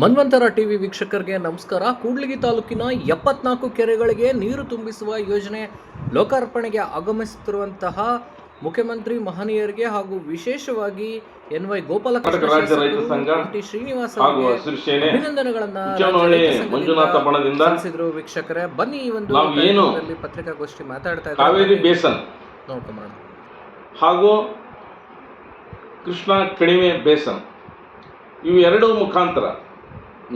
ಮನ್ವಂತರ TV ವೀಕ್ಷಕರಿಗೆ ನಮಸ್ಕಾರ. ಕೂಡ್ಲಿಗಿ ತಾಲೂಕಿನ ಎಪ್ಪತ್ನಾಲ್ಕು ಕೆರೆಗಳಿಗೆ ನೀರು ತುಂಬಿಸುವ ಯೋಜನೆ ಲೋಕಾರ್ಪಣೆಗೆ ಆಗಮಿಸುತ್ತಿರುವಂತಹ ಮುಖ್ಯಮಂತ್ರಿ ಮಹನೀಯರಿಗೆ ಹಾಗೂ ವಿಶೇಷವಾಗಿ ಎನ್ ವೈ ಗೋಪಾಲಕೃಷ್ಣ. ಶ್ರೀನಿವಾಸ್ ಅಭಿನಂದನೆಗಳನ್ನ ಮಂಜುನಾಥ ಬಣದಿಂದ ಸಲ್ಲಿಸಿದ್ರು ವೀಕ್ಷಕರೇ. ಬನ್ನಿ ಈ ಒಂದು ಪತ್ರಿಕಾಗೋಷ್ಠಿ ಮಾತಾಡ್ತಾ ಕಾವೇರಿ ಇದ್ದಾರೆ ಬೇಸನ್ ನೋಡ್ಕೊಂಬರೋಣ. ಹಾಗೂ ಕೃಷ್ಣ ಕಣಿವೆ ಬೇಸನ್ ಇವು ಎರಡು ಮುಖಾಂತರ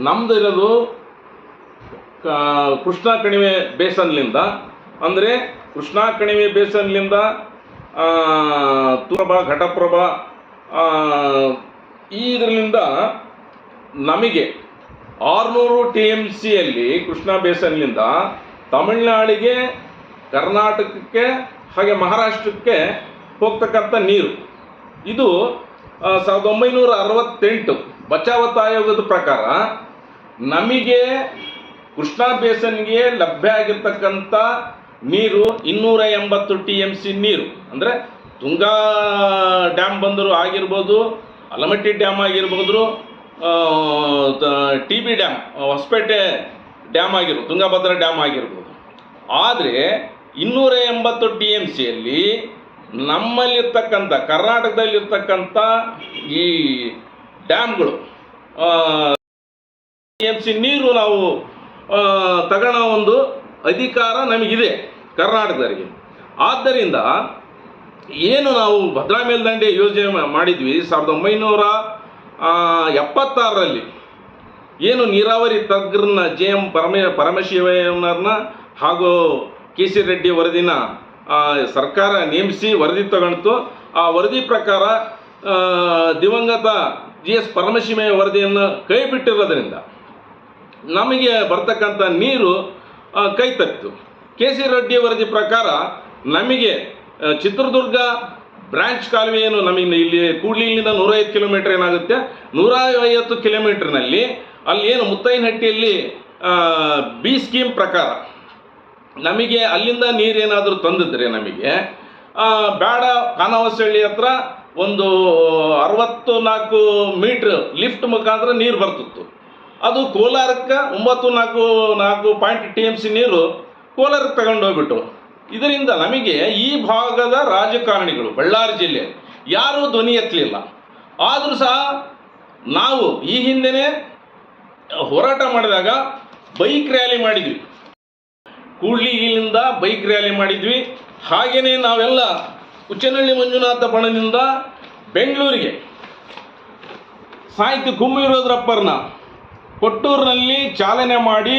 ನಮ್ದು ಇರೋದು ಕೃಷ್ಣ ಕಣಿವೆ ಬೇಸನ್ಲಿಂದ. ಅಂದರೆ ಕೃಷ್ಣ ಕಣಿವೆ ಬೇಸನ್ಲಿಂದ ತುರಭ ಘಟಪ್ರಭ ಈ ಇದರಿಂದ ನಮಗೆ ಆರುನೂರು ಟಿ ಎಂ ಸಿಯಲ್ಲಿ ಕೃಷ್ಣ ಬೇಸನ್ನಿಂದ ತಮಿಳುನಾಡಿಗೆ, ಕರ್ನಾಟಕಕ್ಕೆ, ಹಾಗೆ ಮಹಾರಾಷ್ಟ್ರಕ್ಕೆ ಹೋಗ್ತಕ್ಕಂಥ ನೀರು. ಇದು ಸಾವಿರದ ಒಂಬೈನೂರ ಅರವತ್ತೆಂಟು. ಬಚಾವತ್ ಆಯೋಗದ ಪ್ರಕಾರ ನಮಗೆ ಕೃಷ್ಣಾ ಬೇಸನ್ಗೆ ಲಭ್ಯ ಆಗಿರ್ತಕ್ಕಂಥ ನೀರು ಇನ್ನೂರ ಎಂಬತ್ತು ಟಿ ಎಂ ಸಿ ನೀರು. ಅಂದರೆ ತುಂಗಾ ಡ್ಯಾಮ್ ಬಂದರು ಆಗಿರ್ಬೋದು, ಅಲಮಟ್ಟಿ ಡ್ಯಾಮ್ ಆಗಿರ್ಬೋದು T B dam, Hosapete dam ಆಗಿರ್ಬೋದು, ತುಂಗಭದ್ರಾ ಡ್ಯಾಮ್ ಆಗಿರ್ಬೋದು. ಆದರೆ ಇನ್ನೂರ ಎಂಬತ್ತು ಟಿ ಎಂ ಸಿಯಲ್ಲಿ ನಮ್ಮಲ್ಲಿರ್ತಕ್ಕಂಥ, ಕರ್ನಾಟಕದಲ್ಲಿರ್ತಕ್ಕಂಥ ಈ ಡ್ಯಾಮ್ಗಳು. ಎಂ ಸಿ ನೀರು ನಾವು ಆ, ತಗೊಳ್ಳೋ ಒಂದು ಅಧಿಕಾರ ನಮಗಿದೆ ಕರ್ನಾಟಕದವರಿಗೆ. ಆದ್ದರಿಂದ ಏನು ನಾವು ಭದ್ರಾ ಮೇಲ್ದಂಡೆ ಯೋಜನೆ ಮಾಡಿದ್ವಿ ಸಾವಿರದ ಒಂಬೈನೂರ ಎಪ್ಪತ್ತಾರರಲ್ಲಿ. ಏನು ನೀರಾವರಿ ತಜ್ಞರನ್ನ ಜೆ ಎಂ ಪರಮ ಪರಮಶಿವಯ್ಯನವ್ರನ್ನ ಹಾಗೂ ಕೆ ಸಿ ರೆಡ್ಡಿ ವರದಿನ ಸರ್ಕಾರ ನೇಮಿಸಿ ವರದಿ ತಗೊಂಡು ಆ ವರದಿ ಪ್ರಕಾರ ದಿವಂಗತ ಜಿ ಎಸ್ ಪರಮಶಿವಯ್ಯ ವರದಿಯನ್ನು ಕೈ ಬಿಟ್ಟಿರೋದ್ರಿಂದ ನಮಗೆ ಬರ್ತಕ್ಕಂಥ ನೀರು ಕೈ ತಪ್ಪಿತು ಕೆ ಸಿ ರೆಡ್ಡಿ ವರದಿ ಪ್ರಕಾರ ನಮಗೆ ಚಿತ್ರದುರ್ಗ ಬ್ರಾಂಚ್ ಕಾಲುವೆ ಏನು ನಮಗೆ ಇಲ್ಲಿ ಕೂಡ್ಲಿಯಿಂದ ನೂರೈವತ್ತು ಕಿಲೋಮೀಟರ್ ಏನಾಗುತ್ತೆ? ನೂರ ಐವತ್ತು ಕಿಲೋಮೀಟ್ರ್ನಲ್ಲಿ ಅಲ್ಲಿ ಏನು ಮುತ್ತೈನಹಟ್ಟಿಯಲ್ಲಿ ಬಿ ಸ್ಕೀಮ್ ಪ್ರಕಾರ ನಮಗೆ ಅಲ್ಲಿಂದ ನೀರೇನಾದರೂ ತಂದಿದ್ರೆ ನಮಗೆ ಬೇಡ ಖಾನಾವಸಳ್ಳಿ ಹತ್ರ ಒಂದು ಅರವತ್ತು ನಾಲ್ಕು ಮೀಟ್ರ್ ಲಿಫ್ಟ್ ಮುಖಾಂತರ ನೀರು ಬರ್ತಿತ್ತು. ಅದು ಕೋಲಾರಕ್ಕೆ ಒಂಬತ್ತು ನಾಲ್ಕು ನಾಲ್ಕು ಪಾಯಿಂಟ್ ಟಿ ಎಂ ಸಿ ನೀರು ಕೋಲಾರಕ್ಕೆ ತಗೊಂಡೋಗ್ಬಿಟ್ಟು ಇದರಿಂದ ನಮಗೆ ಈ ಭಾಗದ ರಾಜಕಾರಣಿಗಳು, ಬಳ್ಳಾರಿ ಜಿಲ್ಲೆ, ಯಾರೂ ಧ್ವನಿ ಎತ್ತಲಿಲ್ಲ. ಆದರೂ ಸಹ ನಾವು ಈ ಹಿಂದೆನೇ ಹೋರಾಟ ಮಾಡಿದಾಗ ಬೈಕ್ ರ್ಯಾಲಿ ಮಾಡಿದ್ವಿ. ಕೂಡ್ಲಿಗಿಲಿಂದ ಬೈಕ್ ರ್ಯಾಲಿ ಮಾಡಿದ್ವಿ. ಹಾಗೆಯೇ ನಾವೆಲ್ಲ ಉಚ್ಚನಹಳ್ಳಿ ಮಂಜುನಾಥ ಬಣದಿಂದ ಬೆಂಗಳೂರಿಗೆ. ಸಾಹಿತ್ಯ ಕುಮ್ಮಿರೋದ್ರಪ್ಪರ್ನ ಕೊಟ್ಟೂರಿನಲ್ಲಿ ಚಾಲನೆ ಮಾಡಿ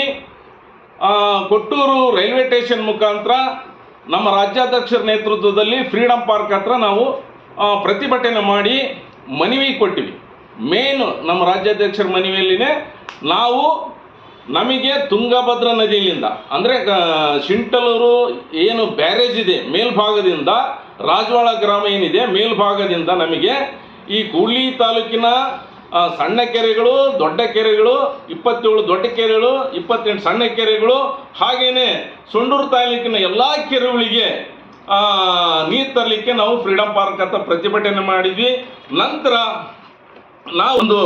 ಕೊಟ್ಟೂರು ರೈಲ್ವೆ ಸ್ಟೇಷನ್ ಮುಖಾಂತರ ನಮ್ಮ ರಾಜ್ಯಾಧ್ಯಕ್ಷರ ನೇತೃತ್ವದಲ್ಲಿ ಫ್ರೀಡಮ್ ಪಾರ್ಕ್ ಹತ್ರ ನಾವು ಪ್ರತಿಭಟನೆ ಮಾಡಿ ಮನವಿ ಕೊಟ್ಟಿವಿ. ಮೇನ್ ನಮ್ಮ ರಾಜ್ಯಾಧ್ಯಕ್ಷರ ಮನವಿಯಲ್ಲಿನೇ ನಾವು ನಮಗೆ ತುಂಗಭದ್ರಾ ನದಿಯಿಂದ ಅಂದರೆ ಶಿಂಟಲೂರು ಏನು ಬ್ಯಾರೇಜ್ ಇದೆ ಮೇಲ್ಭಾಗದಿಂದ ರಾಜವಾಳ ಗ್ರಾಮ ಏನಿದೆ, ಮೇಲ್ಭಾಗದಿಂದ ನಮಗೆ ಈ ಕೂಡ್ಲಿ ತಾಲೂಕಿನ ಸಣ್ಣ ಕೆರೆಗಳು, ದೊಡ್ಡ ಕೆರೆಗಳು, ಇಪ್ಪತ್ತೇಳು ದೊಡ್ಡ ಕೆರೆಗಳು, ಇಪ್ಪತ್ತೆಂಟು ಸಣ್ಣ ಕೆರೆಗಳು ಹಾಗೆಯೇ ಸುಂಡೂರು ತಾಲೂಕಿನ ಎಲ್ಲ ಕೆರೆಗಳಿಗೆ ನೀರು ತರಲಿಕ್ಕೆ ನಾವು ಫ್ರೀಡಮ್ ಪಾರ್ಕ್ ಅಂತ ಪ್ರತಿಭಟನೆ ಮಾಡಿದ್ವಿ. ನಂತರ ನಾವೊಂದು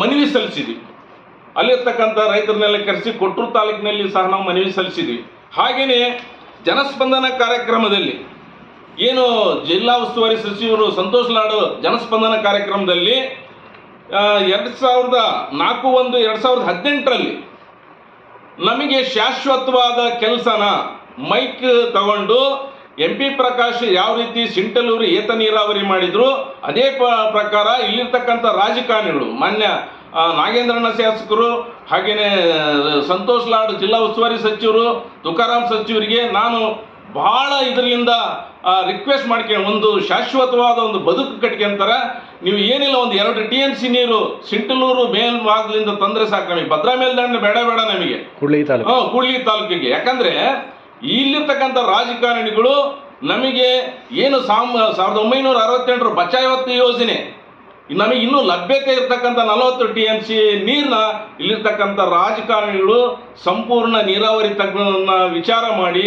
ಮನವಿ ಸಲ್ಲಿಸಿದ್ವಿ. ಅಲ್ಲಿರ್ತಕ್ಕಂಥ ರೈತರನ್ನೆಲ್ಲ ಕರೆಸಿ ಕೊಟ್ಟೂರು ತಾಲೂಕಿನಲ್ಲಿ ಸಹ ನಾವು ಮನವಿ ಸಲ್ಲಿಸಿದ್ವಿ. ಹಾಗೆಯೇ ಜನಸ್ಪಂದನ ಕಾರ್ಯಕ್ರಮದಲ್ಲಿ ಏನು ಜಿಲ್ಲಾ ಉಸ್ತುವಾರಿ ಸಚಿವರು ಸಂತೋಷ್ ಲಾಡು ಜನಸ್ಪಂದನ ಕಾರ್ಯಕ್ರಮದಲ್ಲಿ ಎರಡು ಸಾವಿರದ ನಾಲ್ಕು ಒಂದು, ಎರಡು ಸಾವಿರದ ಹದಿನೆಂಟರಲ್ಲಿ ನಮಗೆ ಶಾಶ್ವತವಾದ ಕೆಲಸನ ಮೈಕ್ ತಗೊಂಡು ಎಂ ಪಿ ಪ್ರಕಾಶ್ ಯಾವ ರೀತಿ ಸಿಂಟಲೂರು ಏತ ನೀರಾವರಿ ಮಾಡಿದ್ರು, ಅದೇ ಪ್ರಕಾರ ಇಲ್ಲಿರ್ತಕ್ಕಂಥ ರಾಜಕಾರಣಿಗಳು, ಮಾನ್ಯ ನಾಗೇಂದ್ರಣ್ಣ ಶಾಸಕರು ಹಾಗೆಯೇ ಸಂತೋಷ್ ಲಾಡ್ ಜಿಲ್ಲಾ ಉಸ್ತುವಾರಿ ಸಚಿವರು, ತುಕಾರಾಮ್ ಸಚಿವರಿಗೆ ನಾನು ಬಹಳ ಇದರಿಂದ ರಿಕ್ವೆಸ್ಟ್ ಮಾಡ್ಕೊಂಡು ಒಂದು ಶಾಶ್ವತವಾದ ಒಂದು ಬದುಕು ಕಟ್ಕೊಂತಾರೆ ನೀವು ಏನಿಲ್ಲ ಒಂದು ಎರಡು ಟಿ ಎಂ ಸಿ ನೀರು ಸಿಂಟಲೂರು ಮೇಲ್ಭಾಗದಿಂದ ತಂದ್ರೆ ಸಾಕು ನಮಗೆ. ಭದ್ರಾ ಮೇಲ್ದಂಡೆ ಬೇಡ ಬೇಡ ನಮಗೆ. ಕೂಡ್ಲಿ ತಾಲೂಕು ಹಾಂ ಕೂಡ್ಲಿ ತಾಲೂಕಿಗೆ. ಯಾಕಂದ್ರೆ ಇಲ್ಲಿರ್ತಕ್ಕಂಥ ರಾಜಕಾರಣಿಗಳು ನಮಗೆ ಏನು ಸಾಮ್ ಸಾವಿರದ ಒಂಬೈನೂರ ಅರವತ್ತೆಂಟರ ಬಚಾವತ್ತು ಯೋಜನೆ. ನಮಗೆ ಇನ್ನೂ ಲಭ್ಯತೆ ಇರ್ತಕ್ಕಂಥ ನಲವತ್ತು ಟಿ ಎಂ ಸಿ ನೀರನ್ನ ಇಲ್ಲಿರ್ತಕ್ಕಂಥ ರಾಜಕಾರಣಿಗಳು ಸಂಪೂರ್ಣ ನೀರಾವರಿ ತಜ್ಞರನ್ನ ವಿಚಾರ ಮಾಡಿ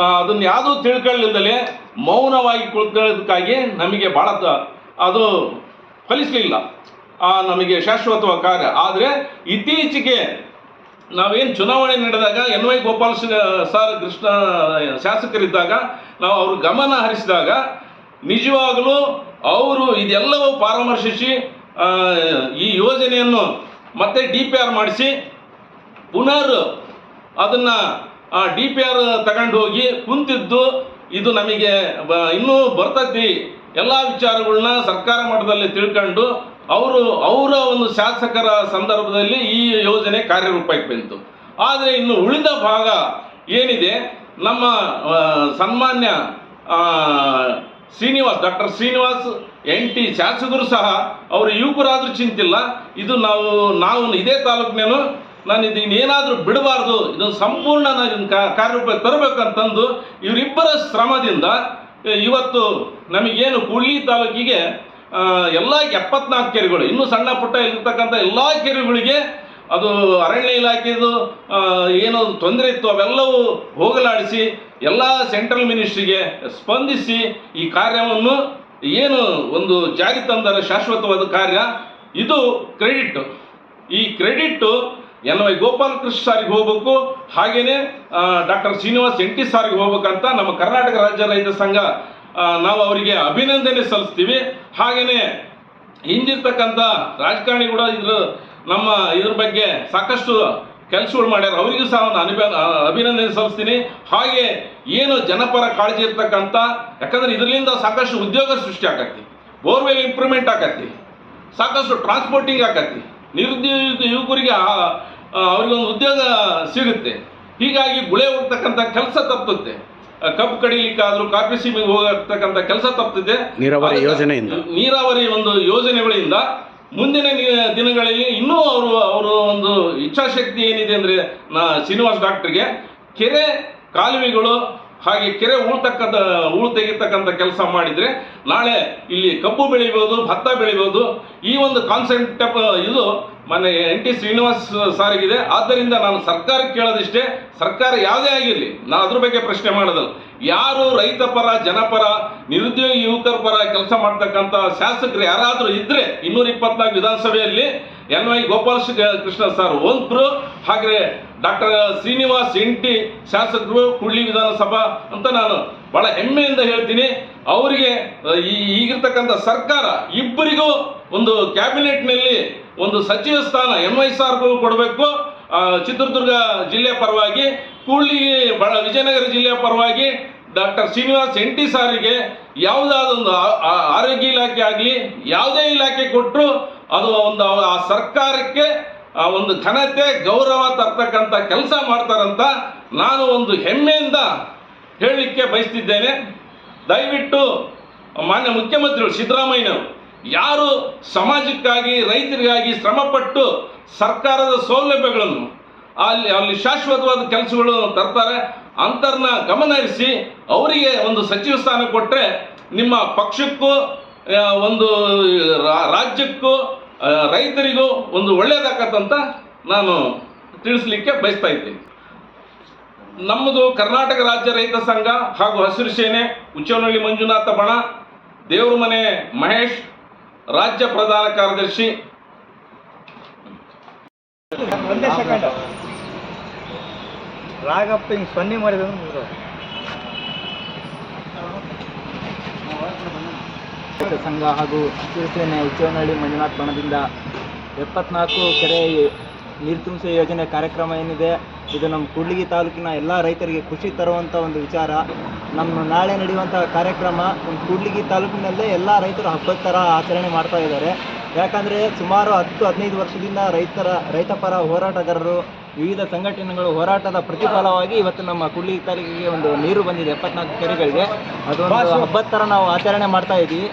ಅದನ್ನ ಯಾವುದೂ ತಿಳ್ಕೊಳ್ಳಿಲ್ಲದಲ್ಲೇ ಮೌನವಾಗಿ ಕುಳಿತುಕೊಳ್ಳೋದಕ್ಕಾಗಿ ನಮಗೆ ಭಾಳ ಅದು ಫಲಿಸಲಿಲ್ಲ. ಆ, ನಮಗೆ ಶಾಶ್ವತವಾದ ಕಾರ್ಯ. ಆದರೆ ಇತ್ತೀಚೆಗೆ ನಾವೇನು ಚುನಾವಣೆ ನಡೆದಾಗ N Y Gopala sir Krishna ಶಾಸಕರಿದ್ದಾಗ ನಾವು ಅವ್ರ ಗಮನ ಹರಿಸಿದಾಗ ನಿಜವಾಗಲೂ ಅವರು ಇದೆಲ್ಲವೂ ಪರಾಮರ್ಶಿಸಿ ಈ ಯೋಜನೆಯನ್ನು ಮತ್ತೆ ಡಿ ಪಿ ಆರ್ ಮಾಡಿಸಿ ಪುನರ್ ಅದನ್ನು ಡಿ ಪಿ ಆರ್ ತಗೊಂಡು ಹೋಗಿ ಕುಂತಿದ್ದು ಇದು ನಮಗೆ ಬ ಇನ್ನೂ ಬರ್ತೈತಿ. ಎಲ್ಲ ವಿಚಾರಗಳನ್ನ ಸರ್ಕಾರ ಮಟ್ಟದಲ್ಲಿ ತಿಳ್ಕೊಂಡು ಅವರು ಅವರ ಒಂದು ಶಾಸಕರ ಸಂದರ್ಭದಲ್ಲಿ ಈ ಯೋಜನೆ ಕಾರ್ಯರೂಪಕ್ಕೆ ಬಂತು. ಆದರೆ ಇನ್ನು ಉಳಿದ ಭಾಗ ಏನಿದೆ? ನಮ್ಮ ಸನ್ಮಾನ್ಯ Srinivas, doctor Srinivas, N T ಶಾಸಕರು ಸಹ, ಅವರು ಯುವಕರಾದರೂ ಚಿಂತಿಲ್ಲ. ಇದು ನಾವು ನಾವು ಇದೇ ತಾಲೂಕಿನೇನು ನಾನು ಇದನ್ನ ಏನಾದರೂ ಬಿಡಬಾರ್ದು, ಇದು ಸಂಪೂರ್ಣ ನಾನು ಇದನ್ನು ಕಾ- ಕಾರ್ಯರೂಪಕ್ಕೆ ತರಬೇಕಂತಂದು ಇವರಿಬ್ಬರ ಶ್ರಮದಿಂದ ಇವತ್ತು ನಮಗೇನು ಕೂಡ್ಲಿ ತಾಲೂಕಿಗೆ ಎಲ್ಲ ಎಪ್ಪತ್ನಾಲ್ಕು ಕೆರೆಗಳು, ಇನ್ನೂ ಸಣ್ಣ ಪುಟ್ಟ ಇರ್ತಕ್ಕಂಥ ಎಲ್ಲ ಕೆರೆಗಳಿಗೆ ಅದು ಅರಣ್ಯ ಇಲಾಖೆದು ಏನು ತೊಂದರೆ ಇತ್ತು, ಅವೆಲ್ಲವೂ ಹೋಗಲಾಡಿಸಿ, ಎಲ್ಲ ಸೆಂಟ್ರಲ್ ಮಿನಿಸ್ಟ್ರಿಗೆ ಸ್ಪಂದಿಸಿ ಈ ಕಾರ್ಯವನ್ನು ಏನು ಒಂದು ಜಾರಿ ತಂದರ ಶಾಶ್ವತವಾದ ಕಾರ್ಯ, ಇದು ಕ್ರೆಡಿಟ್ ಈ ಕ್ರೆಡಿಟ್ ಎನ್ ವೈ ಗೋಪಾಲಕೃಷ್ಣ ಸಾರಿಗೆ ಹೋಗ್ಬೇಕು ಹಾಗೆಯೇ ಡಾಕ್ಟರ್ ಶ್ರೀನಿವಾಸ್ ಎನ್ ಟಿ ಸಾರಿಗೆ ಹೋಗ್ಬೇಕಂತ ನಮ್ಮ ಕರ್ನಾಟಕ ರಾಜ್ಯ ರೈತ ಸಂಘ ನಾವು ಅವರಿಗೆ ಅಭಿನಂದನೆ ಸಲ್ಲಿಸ್ತೀವಿ. ಹಾಗೆಯೇ ಹಿಂದಿರ್ತಕ್ಕಂಥ ರಾಜಕಾರಣಿ ಕೂಡ ಇದ್ರ, ನಮ್ಮ ಇದ್ರ ಬಗ್ಗೆ ಸಾಕಷ್ಟು ಕೆಲಸಗಳು ಮಾಡ್ಯಾರ. ಅವರಿಗೂ ಸಹ ಒಂದು ಅನುಭ ಅಭಿನಂದನೆ ಸಲ್ಲಿಸ್ತೀನಿ. ಹಾಗೆ, ಏನು ಜನಪರ ಕಾಳಜಿ ಇರ್ತಕ್ಕಂಥ, ಯಾಕಂದ್ರೆ ಇದರಿಂದ ಸಾಕಷ್ಟು ಉದ್ಯೋಗ ಸೃಷ್ಟಿ ಆಗತ್ತೆ ಬೋರ್ವೆಲ್ ಇಂಪ್ರೂವ್ಮೆಂಟ್ ಆಗತ್ತೆ ಸಾಕಷ್ಟು ಟ್ರಾನ್ಸ್ಪೋರ್ಟಿಂಗ್ ಆಗತ್ತೆ ನಿರುದ್ಯೋಗ ಯುವಕರಿಗೆ ಅವ್ರಿಗೊಂದು ಉದ್ಯೋಗ ಸಿಗುತ್ತೆ. ಹೀಗಾಗಿ ಗುಳೆ ಹೋಗ್ತಕ್ಕಂಥ ಕೆಲಸ ತಪ್ಪುತ್ತೆ. ಕಬ್ಬು ಕಡಿಲಿಕ್ಕಾದ್ರೂ ಕಾಫಿ ಸೀಮೆಗೆ ಹೋಗತಕ್ಕಂಥ ಕೆಲಸ ತಪ್ಪುತ್ತೆ. ನೀರಾವರಿ ಯೋಜನೆಯಿಂದ. ನೀರಾವರಿ ಒಂದು ಯೋಜನೆಗಳಿಂದ ಮುಂದಿನ ದಿನಗಳಲ್ಲಿ ಇನ್ನೂ ಅವರು ಅವರು ಒಂದು ಇಚ್ಛಾಶಕ್ತಿ ಏನಿದೆ ಅಂದರೆ ನಾ ಶ್ರೀನಿವಾಸ್ ಡಾಕ್ಟ್ರಿಗೆ ಕೆರೆ ಕಾಲುವೆಗಳು ಹಾಗೆ ಕೆರೆ ಉಳ್ತಕ್ಕಂಥ, ಉಳ್ ತೆಗಿತಕ್ಕಂಥ ಕೆಲಸ ಮಾಡಿದರೆ ನಾಳೆ ಇಲ್ಲಿ ಕಬ್ಬು ಬೆಳಿಬೋದು, ಭತ್ತ ಬೆಳಿಬೋದು, ಈ ಒಂದು ಕಾನ್ಸೆಪ್ಟ್ ಇದು ಮೊನ್ನೆ ಎನ್ ಟಿ ಶ್ರೀನಿವಾಸ್ ಸಾರಿಗಿದೆ. ಆದ್ದರಿಂದ ನಾನು ಸರ್ಕಾರಕ್ಕೆ ಕೇಳೋದಿಷ್ಟೇ, ಸರ್ಕಾರ ಯಾವುದೇ ಆಗಿರಲಿ ನಾನು ಅದ್ರ ಬಗ್ಗೆ ಪ್ರಶ್ನೆ ಮಾಡೋದಲ್ಲ. ಯಾರು ರೈತ ಪರ ಜನಪರ ನಿರುದ್ಯೋಗಿ ಯುವಕರ ಪರ ಕೆಲಸ ಮಾಡ್ತಕ್ಕಂಥ ಶಾಸಕರು ಯಾರಾದರೂ ಇದ್ದರೆ ಇನ್ನೂರ ಇಪ್ಪತ್ನಾಲ್ಕು ವಿಧಾನಸಭೆಯಲ್ಲಿ N Y Gopala Krishna sir ಒಂದ್ರು ಹಾಗೆ ಡಾಕ್ಟರ್ ಶ್ರೀನಿವಾಸ್ ಎಂಟಿ ಶಾಸಕರು ಕುಳ್ಳಿ ವಿಧಾನಸಭಾ ಅಂತ ನಾನು ಬಹಳ ಹೆಮ್ಮೆಯಿಂದ ಹೇಳ್ತೀನಿ. ಅವರಿಗೆ ಈಗಿರ್ತಕ್ಕಂಥ ಸರ್ಕಾರ ಇಬ್ಬರಿಗೂ ಒಂದು ಕ್ಯಾಬಿನೆಟ್ನಲ್ಲಿ ಒಂದು ಸಚಿವ ಸ್ಥಾನ ಎಂ ಐ ಸಾರ್ಗೂ ಕೊಡಬೇಕು. ಚಿತ್ರದುರ್ಗ ಜಿಲ್ಲೆ ಪರವಾಗಿ, ಕೂಡ್ಲಿ ಬಳ, ವಿಜಯನಗರ ಜಿಲ್ಲೆ ಪರವಾಗಿ ಡಾಕ್ಟರ್ ಶ್ರೀನಿವಾಸ್ ಎನ್ ಟಿ ಸಾರಿಗೆ ಯಾವುದಾದೊಂದು ಆರೋಗ್ಯ ಇಲಾಖೆ ಆಗಲಿ, ಯಾವುದೇ ಇಲಾಖೆ ಕೊಟ್ಟರು ಅದು ಒಂದು ಆ- ಸರ್ಕಾರಕ್ಕೆ ಒಂದು ಘನತೆ, ಗೌರವ ತರ್ತಕ್ಕಂಥ ಕೆಲಸ ಮಾಡ್ತಾರಂತ ನಾನು ಒಂದು ಹೆಮ್ಮೆಯಿಂದ ಹೇಳಲಿಕ್ಕೆ ಬಯಸ್ತಿದ್ದೇನೆ. ದಯವಿಟ್ಟು ಮಾನ್ಯ ಮುಖ್ಯಮಂತ್ರಿಗಳು, ಸಿದ್ದರಾಮಯ್ಯನವರು ಯಾರು ಸಮಾಜಕ್ಕಾಗಿ, ರೈತರಿಗಾಗಿ ಶ್ರಮಪಟ್ಟು ಸರ್ಕಾರದ ಸೌಲಭ್ಯಗಳನ್ನು ಅಲ್ಲಿ ಅಲ್ಲಿ ಶಾಶ್ವತವಾದ ಕೆಲಸಗಳನ್ನು ತರ್ತಾರೆ, ಅಂತರ್ನ ಗಮನಹರಿಸಿ ಅವರಿಗೆ ಒಂದು ಸಚಿವ ಸ್ಥಾನ ಕೊಟ್ಟರೆ ನಿಮ್ಮ ಪಕ್ಷಕ್ಕೂ ಒಂದು ರಾಜ್ಯಕ್ಕೂ ರೈತರಿಗೂ ಒಂದು ಒಳ್ಳೆಯದಾಗತ್ತಂತ ನಾನು ತಿಳಿಸ್ಲಿಕ್ಕೆ ಬಯಸ್ತಾ ಇದ್ದೀನಿ. ನಮ್ಮದು ಕರ್ನಾಟಕ ರಾಜ್ಯ ರೈತ ಸಂಘ ಹಾಗೂ ಹಸಿರು ಸೇನೆ ಉಚ್ಚನಹಳ್ಳಿ ಮಂಜುನಾಥ ಬಣ, ದೇವ್ರ ಮನೆ ಮಹೇಶ್ ರಾಜ್ಯ ಪ್ರಧಾನ ಕಾರ್ಯದರ್ಶಿ. ಒಂದೇ ಸೆಕೆಂಡ್ ರಾಗಪ್ಪ ಹಿಂಗೆ ಸೊನ್ನೆ ಮಾಡಿದ ಸಂಘ ಹಾಗೂ ಶಿವಸೇನೆ ಉಚ್ಚವನಹಳ್ಳಿ ಮಂಜುನಾಥ್ ಬಣದಿಂದ ಎಪ್ಪತ್ನಾಲ್ಕು ಕೆರೆ ನೀರು ತುಂಬಿಸುವ ಯೋಜನೆ ಕಾರ್ಯಕ್ರಮ ಏನಿದೆ? ಇದು ನಮ್ಮ ಕೂಡ್ಲಿಗಿ ತಾಲೂಕಿನ ಎಲ್ಲ ರೈತರಿಗೆ ಖುಷಿ ತರುವಂಥ ಒಂದು ವಿಚಾರ. ನಮ್ಮ ನಾಳೆ ನಡೆಯುವಂಥ ಕಾರ್ಯಕ್ರಮ ನಮ್ಮ ಕೂಡ್ಲಿಗಿ ತಾಲೂಕಿನಲ್ಲೇ ಎಲ್ಲ ರೈತರು ಹಬ್ಬದ ಥರ ಆಚರಣೆ ಮಾಡ್ತಾ ಇದ್ದಾರೆ. ಯಾಕಂದರೆ ಸುಮಾರು ಹತ್ತು ಹದಿನೈದು ವರ್ಷದಿಂದ ರೈತರ ರೈತ ಪರ ಹೋರಾಟಗಾರರು ವಿವಿಧ ಸಂಘಟನೆಗಳು ಹೋರಾಟದ ಪ್ರತಿಫಲವಾಗಿ ಇವತ್ತು ನಮ್ಮ ಕೂಡ್ಲಿಗಿ ತಾಲೂಕಿಗೆ ಒಂದು ನೀರು ಬಂದಿದೆ ಎಪ್ಪತ್ನಾಲ್ಕು ಕೆರೆಗಳಿಗೆ. ಅದೊಂದು ಹಬ್ಬದ ಥರ ನಾವು ಆಚರಣೆ ಮಾಡ್ತಾ ಇದ್ದೀವಿ.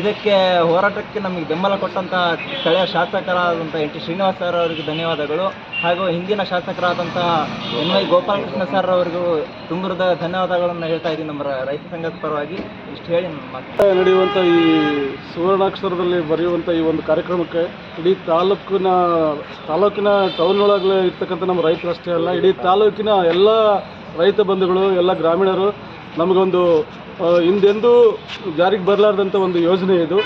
ಇದಕ್ಕೆ ಹೋರಾಟಕ್ಕೆ ನಮಗೆ ಬೆಂಬಲ ಕೊಟ್ಟಂಥ ಸ್ಥಳೀಯ ಶಾಸಕರಾದಂಥ ಎನ್ ಟಿ ಶ್ರೀನಿವಾಸ್ ಸರ್ ಅವರಿಗೆ ಧನ್ಯವಾದಗಳು. ಹಾಗೂ ಹಿಂದಿನ ಶಾಸಕರಾದಂಥ ಎನ್ ವೈ ಗೋಪಾಲಕೃಷ್ಣ ಸರ್ ಅವರಿಗೂ ತುಂಬಿರದ ಧನ್ಯವಾದಗಳನ್ನು ಹೇಳ್ತಾ ಇದ್ದೀನಿ ನಮ್ಮ ರೈತ ಸಂಘದ ಪರವಾಗಿ. ಇಷ್ಟು ಹೇಳಿ ನಡೆಯುವಂಥ ಈ ಸುವರ್ಣಾಕ್ಷರದಲ್ಲಿ ಬರೆಯುವಂಥ ಈ ಒಂದು ಕಾರ್ಯಕ್ರಮಕ್ಕೆ ಇಡೀ ತಾಲೂಕಿನ ತಾಲೂಕಿನ ಟೌನ್ ಒಳಗಡೆ ಇರ್ತಕ್ಕಂಥ ನಮ್ಮ ರೈತರಷ್ಟೇ ಅಲ್ಲ, ಇಡೀ ತಾಲೂಕಿನ ಎಲ್ಲ ರೈತ ಬಂಧುಗಳು, ಎಲ್ಲ ಗ್ರಾಮೀಣರು ನಮಗೊಂದು ಹಿಂದೆಂದು ಜಾರಿಗೆ ಬರಲಾರ್ದಂಥ ಒಂದು ಯೋಜನೆ ಇದು.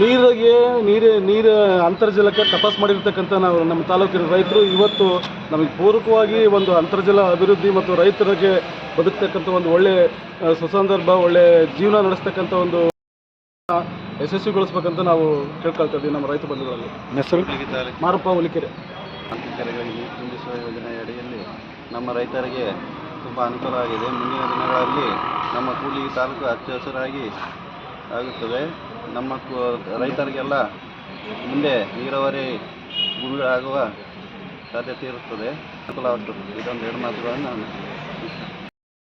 ನೀರಿಗೆ ನೀರು ನೀರು ಅಂತರ್ಜಲಕ್ಕೆ ತಪಾಸು ಮಾಡಿರ್ತಕ್ಕಂಥ ನಾವು ನಮ್ಮ ತಾಲೂಕಿನ ರೈತರು ಇವತ್ತು ನಮಗೆ ಪೂರಕವಾಗಿ ಒಂದು ಅಂತರ್ಜಲ ಅಭಿವೃದ್ಧಿ ಮತ್ತು ರೈತರಿಗೆ ಬದುಕ್ತಕ್ಕಂಥ ಒಂದು ಒಳ್ಳೆ ಸುಸಂದರ್ಭ ಒಳ್ಳೆ ಜೀವನ ನಡೆಸ್ತಕ್ಕಂಥ ಒಂದು ಯಶಸ್ವಿಗೊಳಿಸ್ಬೇಕಂತ ನಾವು ಕೇಳ್ಕೊಳ್ತಾ ಇದ್ದೀವಿ ನಮ್ಮ ರೈತ ಬಂಧುಗಳಲ್ಲಿ. ಹೆಸರು? ಮಾರಪ್ಪ ಹುಲಿಕೆರೆ. ಯೋಜನೆಯ ಅಡಿಯಲ್ಲಿ ನಮ್ಮ ರೈತರಿಗೆ ತುಂಬ ಅನುಕೂಲ ಆಗಿದೆ ಮುಂದಿನ ದಿನಗಳಲ್ಲಿ ನಮ್ಮ ಕೂಲಿ ತಾಲೂಕು ಹಚ್ಚ ಹಸಿರಾಗಿ ಆಗುತ್ತದೆ. ನಮ್ಮ ರೈತರಿಗೆಲ್ಲ ಮುಂದೆ ನೀರಾವರಿ ಆಗುವ ಸಾಧ್ಯತೆ ಇರುತ್ತದೆ. ಅನುಕೂಲವಾಗ್ತದೆ. ಇದೊಂದು ಎರಡು